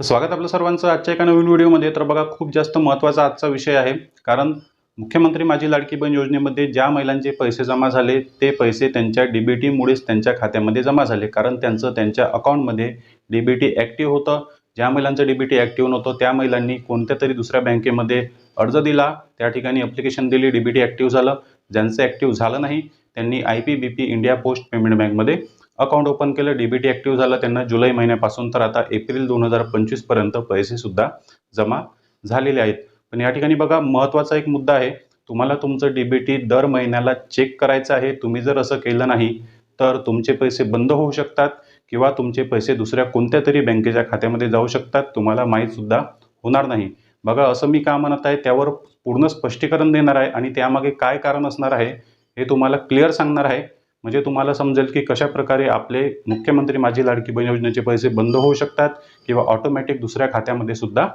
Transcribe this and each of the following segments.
तर स्वागत आपलं सर्वांचं आजच्या एका नवीन व्हिडिओमध्ये. तर बघा खूप जास्त महत्त्वाचा आजचा विषय आहे. कारण मुख्यमंत्री माझी लाडकी बहीण योजनेमध्ये ज्या महिलांचे पैसे जमा झाले ते पैसे त्यांच्या डी बी टीमुळेच त्यांच्या खात्यामध्ये जमा झाले. कारण त्यांचं त्यांच्या अकाउंटमध्ये डी बी टी ॲक्टिव्ह होतं. ज्या महिलांचं डी बी टी ॲक्टिव्ह नव्हतं त्या महिलांनी कोणत्या तरी दुसऱ्या बँकेमध्ये अर्ज दिला. त्या ठिकाणी अप्लिकेशन दिली डी बी टी ॲक्टिव्ह झालं. ज्यांचं ॲक्टिव्ह झालं नाही त्यांनी I P B P India post payment बँकमध्ये अकाउंट ओपन केलं डी बी टी ॲक्टिव्ह झालं त्यांना जुलै महिन्यापासून तर आता एप्रिल दोन हजार पंचवीसपर्यंत पैसेसुद्धा जमा झालेले आहेत. पण या ठिकाणी बघा महत्त्वाचा एक मुद्दा आहे. तुम्हाला तुमचं डी बी टी दर महिन्याला चेक करायचं आहे. तुम्ही जर असं केलं नाही तर तुमचे पैसे बंद होऊ शकतात किंवा तुमचे पैसे दुसऱ्या कोणत्या तरी बँकेच्या खात्यामध्ये जाऊ शकतात. तुम्हाला माहीतसुद्धा होणार नाही. बघा असं मी का म्हणत आहे त्यावर पूर्ण स्पष्टीकरण देणार आहे आणि त्यामागे काय कारण असणार आहे हे तुम्हाला क्लिअर सांगणार आहे. म्हणजे तुम्हाला समजेल की कशा प्रकारे आपले मुख्यमंत्री माझी लाडकी बहीण योजनेचे पैसे बंद होऊ शकतात किंवा ऑटोमॅटिक दुसऱ्या खात्यामध्ये सुद्धा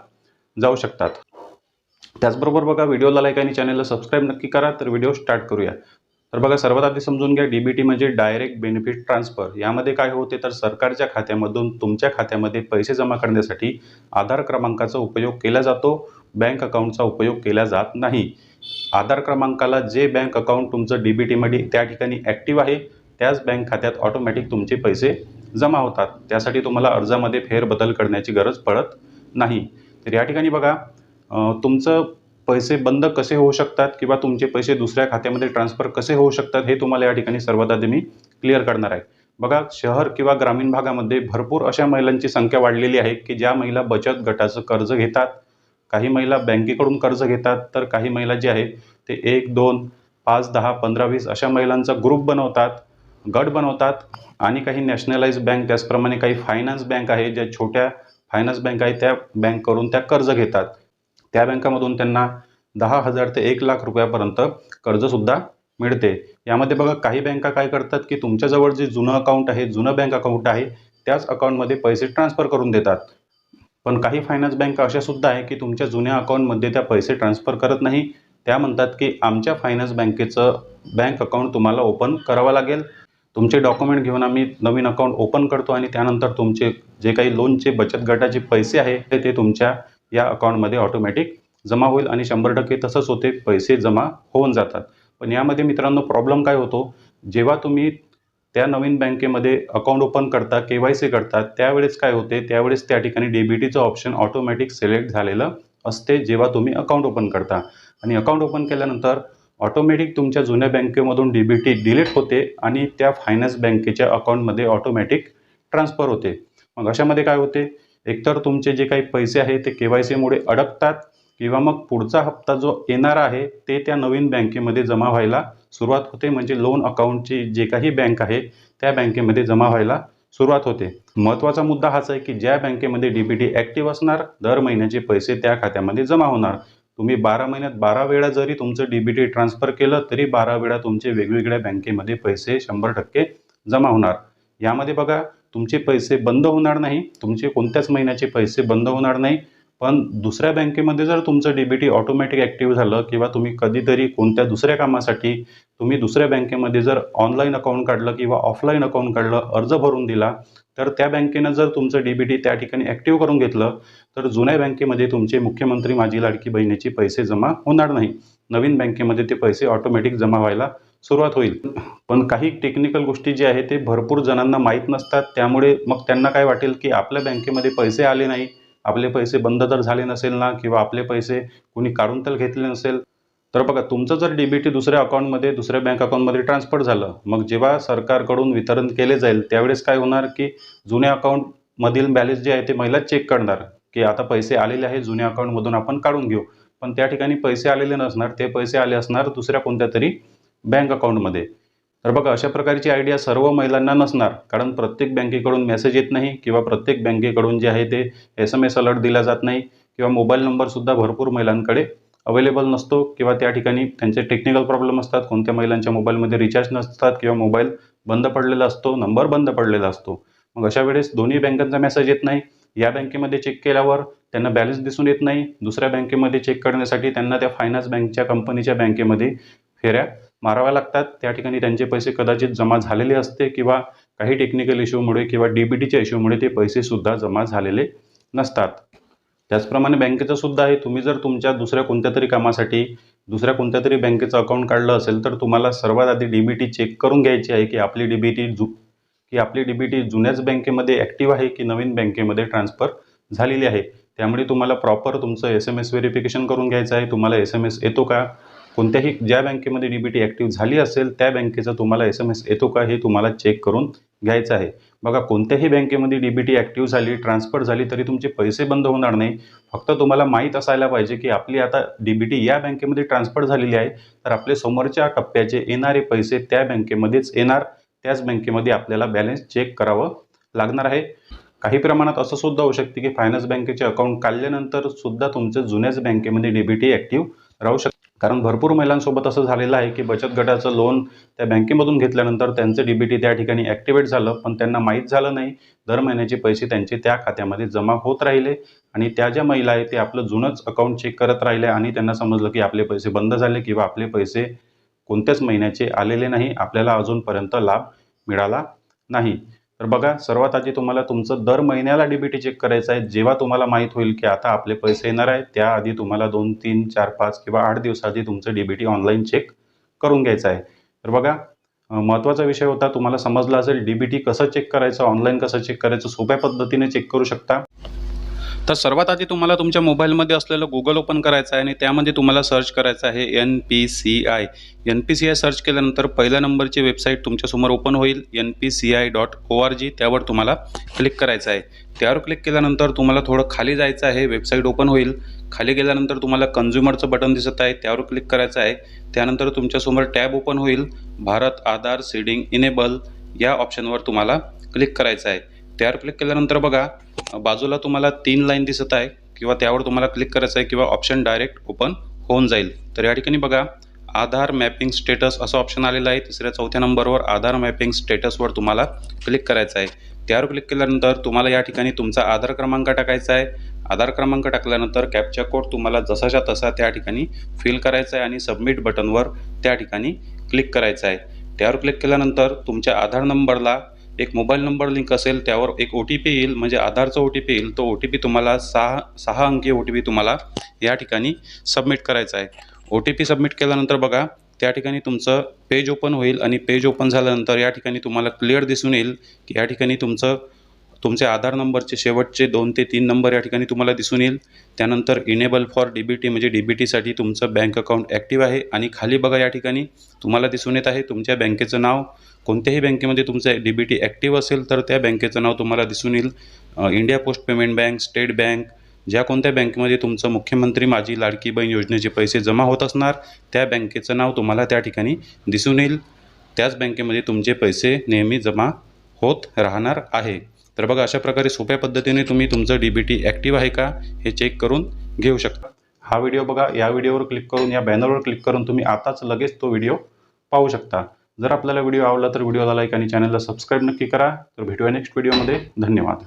जाऊ शकतात. त्याचबरोबर बघा व्हिडिओला लाईक आणि चॅनलला सबस्क्राईब नक्की करा तर व्हिडिओ स्टार्ट करूया. तर बघा सर्वात आधी समजून घ्या डी बी टी म्हणजे डायरेक्ट बेनिफिट ट्रान्सफर यामध्ये काय होते तर सरकारच्या खात्यामधून तुमच्या खात्यामध्ये पैसे जमा करण्यासाठी आधार क्रमांकाचा उपयोग केला जातो बँक अकाउंटचा उपयोग केला जात नाही. आधार क्रमांकाला जे बँक अकाउंट तुमचं डी बी टीमध्ये त्या ठिकाणी ॲक्टिव्ह आहे त्याच बँक खात्यात ऑटोमॅटिक तुमचे पैसे जमा होतात. त्यासाठी तुम्हाला अर्जामध्ये फेरबदल करण्याची गरज पडत नाही. तर या ठिकाणी बघा तुमचं पैसे बंद कसे होऊ शकतात किंवा तुमचे पैसे दुसऱ्या खात्यामध्ये ट्रान्सफर कसे होऊ शकतात हे तुम्हाला या ठिकाणी सर्वात आधी मी क्लिअर करणार आहे. बघा शहर किंवा ग्रामीण भागामध्ये भरपूर अशा महिलांची संख्या वाढलेली आहे की ज्या महिला बचत गटाचं कर्ज घेतात काही महिला बँकेकडून कर्ज घेतात तर काही महिला जे आहे ते एक दोन पाच दहा पंधरा वीस अशा महिलांचा ग्रुप बनवतात गट बनवतात आणि काही नॅशनलाइज बँक त्याचप्रमाणे काही फायनान्स बँक आहे ज्या छोट्या फायनान्स बँक आहे त्या बँककडून त्या कर्ज घेतात. त्या बँकामधून त्यांना दहा हजार ते एक लाख रुपयापर्यंत कर्जसुद्धा मिळते. यामध्ये बघा काही बँका काय करतात की तुमच्याजवळ जे जुनं अकाउंट आहे जुनं बँक अकाउंट आहे त्याच अकाउंटमध्ये पैसे ट्रान्सफर करून देतात. पण काही फायनान्स बँका अशा सुद्धा आहे की तुमच्या जुन्या अकाउंटमध्ये त्या पैसे ट्रान्सफर करत नाही. त्या म्हणतात की आमच्या फायनान्स बँकेचं बँक अकाउंट तुम्हाला ओपन करावं लागेल. तुमचे डॉक्युमेंट घेऊन आम्ही नवीन अकाउंट ओपन करतो आणि त्यानंतर तुमचे जे काही लोनचे बचत गटाचे पैसे आहे ते ते तुमच्या या अकाउंटमध्ये ऑटोमॅटिक जमा होईल आणि शंभर टक्के तसंच होते पैसे जमा होऊन जातात. पण यामध्ये मित्रांनो प्रॉब्लेम काय होतो? जेव्हा तुम्ही त्या नवीन बँकेमध्ये अकाउंट ओपन करता के वाय सी करतात त्यावेळेस काय होते? त्यावेळेस त्या ठिकाणी डीबीटीचं ऑप्शन ऑटोमॅटिक सिलेक्ट झालेलं असते जेव्हा तुम्ही अकाउंट ओपन करता. आणि अकाउंट ओपन केल्यानंतर ऑटोमॅटिक तुमच्या जुन्या बँकेमधून डीबीटी डिलीट होते आणि त्या फायनान्स बँकेच्या अकाउंटमध्ये ऑटोमॅटिक ट्रान्सफर होते. मग अशामध्ये काय होते? एकतर तुमचे जे काही पैसे आहे ते के वाय सीमुळे अडकतात किंवा मग पुढचा हप्ता जो येणारा आहे ते त्या नवीन बँकेमध्ये जमा व्हायला सुरुवात होते म्हणजे लोन अकाउंटची जे काही बँक आहे त्या बँकेमध्ये जमा व्हायला सुरुवात होते. महत्त्वाचा मुद्दा हाच आहे की ज्या बँकेमध्ये डी बी टी ॲक्टिव्ह असणार दर महिन्याचे पैसे त्या खात्यामध्ये जमा होणार. तुम्ही बारा महिन्यात बारा वेळा जरी तुमचं डी बी टी ट्रान्सफर केलं तरी बारा वेळा तुमचे वेगवेगळ्या बँकेमध्ये पैसे शंभर टक्के जमा होणार. यामध्ये बघा तुमचे पैसे बंद होणार नाही तुमचे कोणत्याच महिन्याचे पैसे बंद होणार नाही. पण दुसऱ्या बँकेमध्ये जर तुमचं D B T automatic active झालं किंवा तुम्ही कधीतरी कोणत्या दुसऱ्या कामासाठी तुम्ही दुसऱ्या बँकेमध्ये जर ऑनलाईन अकाउंट काढलं किंवा ऑफलाईन अकाउंट काढलं अर्ज भरून दिला तर त्या बँकेनं जर तुमचं डी बी टी त्या ठिकाणी ॲक्टिव्ह करून घेतलं तर जुन्या बँकेमध्ये तुमचे मुख्यमंत्री माझी लाडकी बहिणीचे पैसे जमा होणार नाही. नवीन बँकेमध्ये ते पैसे ऑटोमॅटिक जमा व्हायला सुरुवात होईल. पण काही टेक्निकल गोष्टी जे आहे ते भरपूर जणांना माहीत नसतात. त्यामुळे मग त्यांना काय वाटेल की आपल्या बँकेमध्ये पैसे आले नाही आपले पैसे बंद तर झाले नसेल ना किंवा आपले पैसे कुणी काढून तर घेतले नसेल? तर बघा तुमचं जर डी बी टी दुसऱ्या अकाउंटमध्ये दुसऱ्या बँक अकाउंटमध्ये ट्रान्सफर झालं मग जेव्हा सरकारकडून वितरण केले जाईल त्यावेळेस काय होणार की जुन्या अकाउंटमधील बॅलन्स जे आहे ते महिला चेक करणार की आता पैसे आलेले आहे जुन्या अकाउंटमधून आपण काढून घेऊ. पण त्या ठिकाणी पैसे आलेले नसणार ते पैसे आले असणार दुसऱ्या कोणत्या तरी बँक अकाउंटमध्ये तर बघा अशा प्रकारची आयडिया सर्व महिलांना नसणार. कारण प्रत्येक बँकेकडून मेसेज येत नाही किंवा प्रत्येक बँकेकडून जे आहे ते एस एम एस अलर्ट दिला जात नाही किंवा मोबाईल नंबरसुद्धा भरपूर महिलांकडे अवेलेबल नसतो किंवा त्या ठिकाणी त्यांचे टेक्निकल प्रॉब्लेम असतात कोणत्या महिलांच्या मोबाईलमध्ये रिचार्ज नसतात किंवा मोबाईल बंद पडलेला असतो नंबर बंद पडलेला असतो. मग अशा वेळेस दोन्ही बँकांचा मेसेज येत नाही. या बँकेमध्ये चेक केल्यावर त्यांना बॅलन्स दिसून येत नाही. दुसऱ्या बँकेमध्ये चेक करण्यासाठी त्यांना त्या फायनान्स बँकच्या कंपनीच्या बँकेमध्ये फेऱ्या माराव्या लागतात. त्या ठिकाणी त्यांचे पैसे कदाचित जमा झालेले असते किंवा काही टेक्निकल इश्यूमुळे किंवा डी बी टीच्या इश्यूमुळे ते पैसेसुद्धा जमा झालेले नसतात. त्याचप्रमाणे बँकेचं सुद्धा आहे. तुम्ही जर तुमच्या दुसऱ्या कोणत्या तरी कामासाठी दुसऱ्या कोणत्या तरी बँकेचं अकाउंट काढलं असेल तर तुम्हाला सर्वात आधी डी बी टी चेक करून घ्यायची आहे की आपली डी बी टी जु की आपली डी बी टी जुन्याच बँकेमध्ये ॲक्टिव्ह आहे की नवीन बँकेमध्ये ट्रान्सफर झालेली आहे. त्यामुळे तुम्हाला प्रॉपर तुमचं एस एम एस व्हेरिफिकेशन करून घ्यायचं आहे. तुम्हाला एस एम एस येतो का? कोणत्याही ज्या बँकेमध्ये डी बी टी ॲक्टिव्ह झाली असेल त्या बँकेचा तुम्हाला एस एम एस येतो का हे तुम्हाला चेक करून घ्यायचं आहे. बघा कोणत्याही बँकेमध्ये डी बी टी ॲक्टिव्ह झाली ट्रान्सफर झाली तरी तुमचे पैसे बंद होणार नाही. फक्त तुम्हाला माहीत असायला पाहिजे की आपली आता डी बी टी या बँकेमध्ये ट्रान्सफर झालेली आहे तर आपले समोरच्या टप्प्याचे येणारे पैसे त्या बँकेमध्येच येणार. त्याच बँकेमध्ये आपल्याला बॅलन्स चेक करावं लागणार आहे. काही प्रमाणात असं सुद्धा होऊ शकते की फायनान्स बँकेचे अकाउंट काढल्यानंतर सुद्धा तुमचं जुन्याच बँकेमध्ये डी बी टी ॲक्टिव्ह राहू शकते. कारण भरपूर महिलांसोबत असं झालेलं आहे की बचत गटाचं लोन त्या बँकेमधून घेतल्यानंतर त्यांचं डी बी टी त्या ठिकाणी ॲक्टिवेट झालं पण त्यांना माहीत झालं नाही. दर महिन्याचे पैसे त्यांचे त्या खात्यामध्ये जमा होत राहिले आणि त्या ज्या महिला आहेत ते आपलं जुनंच अकाउंट चेक करत राहिले आणि त्यांना समजलं की आपले पैसे बंद झाले किंवा आपले पैसे कोणत्याच महिन्याचे आलेले नाही. आपल्याला अजूनपर्यंत लाभ मिळाला नाही. तर बघा सर्वात आधी तुम्हाला तुमचं दर महिन्याला डी बी टी चेक करायचं आहे. जेव्हा तुम्हाला माहीत होईल की आता आपले पैसे येणार आहे त्याआधी तुम्हाला दोन तीन चार पाच किंवा आठ दिवसाआधी तुमचं D B T online check करून घ्यायचं आहे. तर बघा महत्त्वाचा विषय होता तुम्हाला समजला असेल डीबीटी कसं चेक करायचं ऑनलाईन कसं चेक करायचं सोप्या पद्धतीने चेक करू शकता. तर सर्वात आधी तुम्हाला तुमच्या मोबाईलमध्ये असलेलं गुगल ओपन करायचं आहे आणि त्यामध्ये तुम्हाला सर्च करायचं आहे N P C I N P C I search केल्यानंतर पहिल्या नंबरची वेबसाईट तुमच्यासमोर ओपन होईल. N P C I dot O R G त्यावर तुम्हाला क्लिक करायचं आहे. त्यावर क्लिक केल्यानंतर तुम्हाला थोडं खाली जायचं आहे वेबसाईट ओपन होईल. खाली गेल्यानंतर तुम्हाला कन्झ्युमरचं बटन दिसत आहे त्यावर क्लिक करायचं आहे. त्यानंतर तुमच्यासमोर टॅब ओपन होईल. भारत आधार सीडिंग इनेबल या ऑप्शनवर तुम्हाला क्लिक करायचं आहे. त्यावर क्लिक केल्यानंतर बघा बाजूला तुम्हाला तीन लाईन दिसत आहे किंवा त्यावर तुम्हाला क्लिक करायचं आहे किंवा ऑप्शन डायरेक्ट ओपन होऊन जाईल. तर या ठिकाणी बघा आधार मॅपिंग स्टेटस असं ऑप्शन आलेलं आहे. तिसऱ्या चौथ्या नंबरवर आधार मॅपिंग स्टेटसवर तुम्हाला क्लिक करायचं आहे. त्यावर क्लिक केल्यानंतर तुम्हाला या ठिकाणी तुमचा आधार क्रमांक टाकायचा आहे. आधार क्रमांक टाकल्यानंतर कॅपचा कोड तुम्हाला जसाच्या तसा त्या ठिकाणी फिल करायचा आहे आणि सबमिट बटनवर त्या ठिकाणी क्लिक करायचं आहे. त्यावर क्लिक केल्यानंतर तुमच्या आधार नंबरला एक मोबाईल नंबर लिंक असेल त्यावर एक ओ टी पी येईल म्हणजे आधारचा ओ टी पी येईल तो ओ टी पी तुम्हाला सहा सहा अंकी ओ टी पी तुम्हाला या ठिकाणी सबमिट करायचा आहे. ओ टी पी सबमिट केल्यानंतर बघा त्या ठिकाणी तुमचं पेज ओपन होईल आणि पेज ओपन झाल्यानंतर या ठिकाणी तुम्हाला क्लिअर दिसून येईल की या ठिकाणी तुमचं तुमचे आधार नंबरचे शेवटचे दोन ते तीन नंबर या ठिकाणी तुम्हाला दिसून येईल. त्यानंतर enable for D B T म्हणजे डी बी टीसाठी तुमचं बँक अकाउंट ॲक्टिव्ह आहे आणि खाली बघा या ठिकाणी तुम्हाला दिसून येत आहे तुमच्या बँकेचं नाव. कोणत्याही बँकेमध्ये तुमचं डी बी टी ॲक्टिव्ह असेल तर त्या बँकेचं नाव तुम्हाला दिसून येईल. India post payment bank state bank ज्या कोणत्या बँकेमध्ये तुमचं मुख्यमंत्री माझी लाडकी बहीण योजनेचे पैसे जमा होत असणार त्या बँकेचं नाव तुम्हाला त्या ठिकाणी दिसून येईल. त्याच बँकेमध्ये तुमचे पैसे नेहमी जमा होत राहणार आहे. तर बघा अशा प्रकारे सोप्या पद्धतीने तुम्ही तुमचं डी बी टी ॲक्टिव्ह आहे का हे चेक करून घेऊ शकता. हा व्हिडिओ बघा या व्हिडिओवर क्लिक करून या बॅनरवर क्लिक करून तुम्ही आताच लगेच तो व्हिडिओ पाहू शकता. जर आपल्याला व्हिडिओ आवडला तर व्हिडिओला लाईक आणि चॅनलला सबस्क्राईब नक्की करा. तर भेटूया नेक्स्ट व्हिडिओमध्ये धन्यवाद.